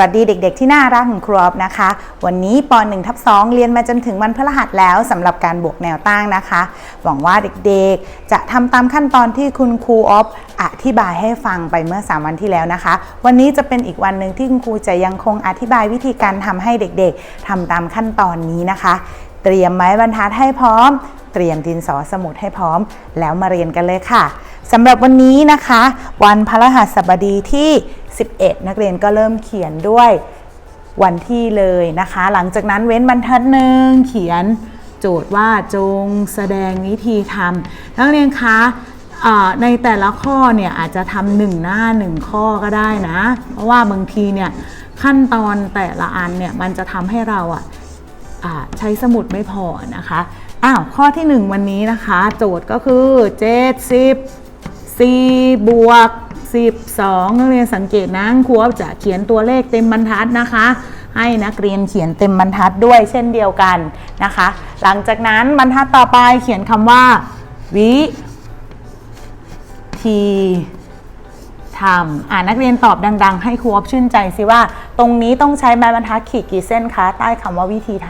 สวัสดีเด็ก ๆ ที่น่ารักของครูออฟนะคะ วันนี้ป .1 ทับ2เรียนมาจนถึงวันพฤหัสแล้วสำหรับการบวกแนวตั้งนะคะ หวังว่าเด็กๆ จะทำตามขั้นตอนที่คุณครูออฟอธิบายให้ฟังไปเมื่อ 3 วันที่แล้วนะคะ วันนี้จะเป็นอีกวันหนึ่งที่คุณครูจะยังคงอธิบายวิธีการทำให้เด็กๆทำตามขั้นตอนนี้นะคะ เตรียมไม้บรรทัดให้พร้อม เตรียมดินสอสมุดให้พร้อม แล้วมาเรียนกันเลยค่ะสำหรับวันนี้นะคะ วันพฤหัสบดีที่ 11 นักเรียนก็เริ่มเขียนด้วยวันที่เลยนะคะ หลังจากนั้นเว้นบรรทัดหนึ่งเขียนโจทย์ว่าจงแสดงวิธีทำนักเรียนคะในแต่ละข้อเนี่ยอาจจะทำหนึ่งหน้าหนึ่งข้อก็ได้นะ เพราะว่าบางทีเนี่ยขั้นตอนแต่ละอันเนี่ยมันจะทำให้เราอะอ่าใช้สมุดไม่พอนะคะอ้าวข้อที่ 1 วันนี้นะคะ โจทย์ก็คือ 70 4บวก 12นักเรียนสังเกตนะครูอ๊อฟจะเขียนตัวเลขเต็มบรรทัดนะคะ ให้นักเรียนเขียนเต็มบรรทัดด้วยเช่นเดียวกันนะคะ หลังจากนั้นบรรทัดต่อไปเขียนคำว่า วิธีทำอ่านักเรียนตอบดัง ๆ ให้ครูอ๊อฟชื่นใจสิว่า ตรงนี้ต้องใช้ไม้บรรทัดขีดกี่เส้นคะ ใต้คำว่าวิธีท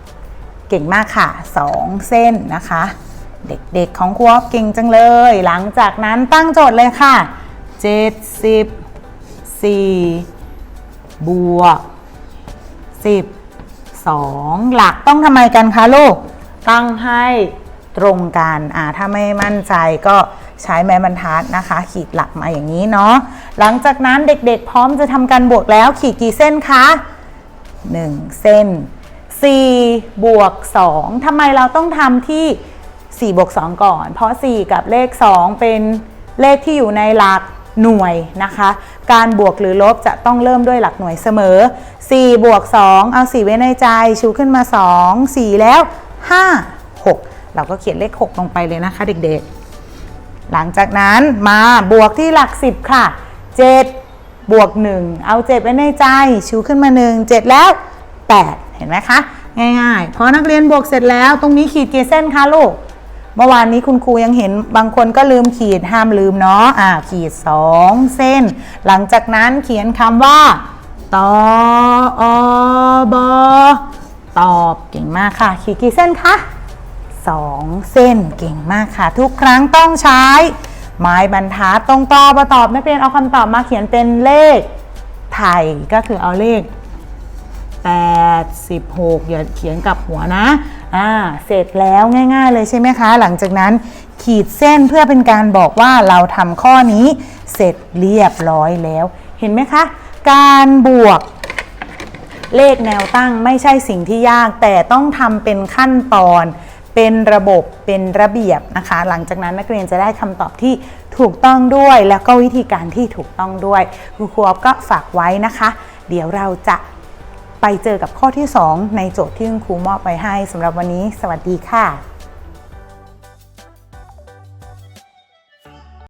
ำเก่งมากค่ะ 2 เส้นนะคะเด็กๆ ของครูอ๊อฟเก่งจังเลย หลังจากนั้นตั้งโจทย์เลยค่ะ 74 บวก 12 หลักต้องทำไมกันคะลูก ตั้งให้ตรงกันอ่าถ้าไม่มั่นใจก็ใช้ไม้บรรทัดนะคะ ขีดหลักมาอย่างนี้เนาะ หลังจากนั้นเด็กๆ พร้อมจะทำการบวกแล้วขีดกี่เส้นคะ 1 เส้น 4 บวก 2ทำไมเราต้องทำที่ 4 บวก 2 ก่อน เพราะ 4 กับเลข 2 เป็นเลขที่อยู่ในหลัก หน่วยนะคะ การบวกหรือลบจะต้องเริ่มด้วยหลักหน่วยเสมอ 4 บวก 2 เอา 4 ไว้ในใจ ชูขึ้นมา 2 4 แล้ว 5 6 เราก็เขียนเลข 6 ลงไปเลยนะคะเด็กๆ หลังจากนั้นมาบวกที่หลัก 10 ค่ะ 7 บวก 1 เอา 7 ไว้ในใจ ชูขึ้นมา 1 7 แล้ว 8 เห็นไหมคะ ง่ายๆ พอนักเรียนบวกเสร็จแล้ว ตรงนี้ขีดกี่เส้นคะลูก เมื่อวานนี้คุณครูยังเห็นบางคนก็ลืมขีดห้ามลืมเนาะอ่าขีด 2 เส้น หลังจากนั้นเขียนคำว่าตออบอตอบเก่งมากค่ะ ขีดกี่เส้นคะสองเส้นเก่งมากค่ะ ทุกครั้งต้องใช้ ไม้บรรทัดตรงตอบมาตอบนักเรียนเอาคำตอบมาเขียนเป็นเลขไทยก็คือเอาเลข86อย่าเขียนกับหัวนะ อ่าเสร็จแล้วง่าย ๆ เลยใช่ไหมคะ หลังจากนั้นขีดเส้นเพื่อเป็นการบอกว่าเราทำข้อนี้เสร็จเรียบร้อยแล้ว เห็นไหมคะ การบวกเลขแนวตั้งไม่ใช่สิ่งที่ยาก แต่ต้องทำเป็นขั้นตอน เป็นระบบเป็นระเบียบนะคะ หลังจากนั้นนักเรียนจะได้คำตอบที่ถูกต้องด้วย แล้วก็วิธีการที่ถูกต้องด้วยครูครูออฟก็ฝากไว้นะคะ เดี๋ยวเราจะ ไปเจอกับข้อที่ 2 ในโจทย์ที่คุณครูมอบไปให้สำหรับวันนี้ สวัสดีค่ะ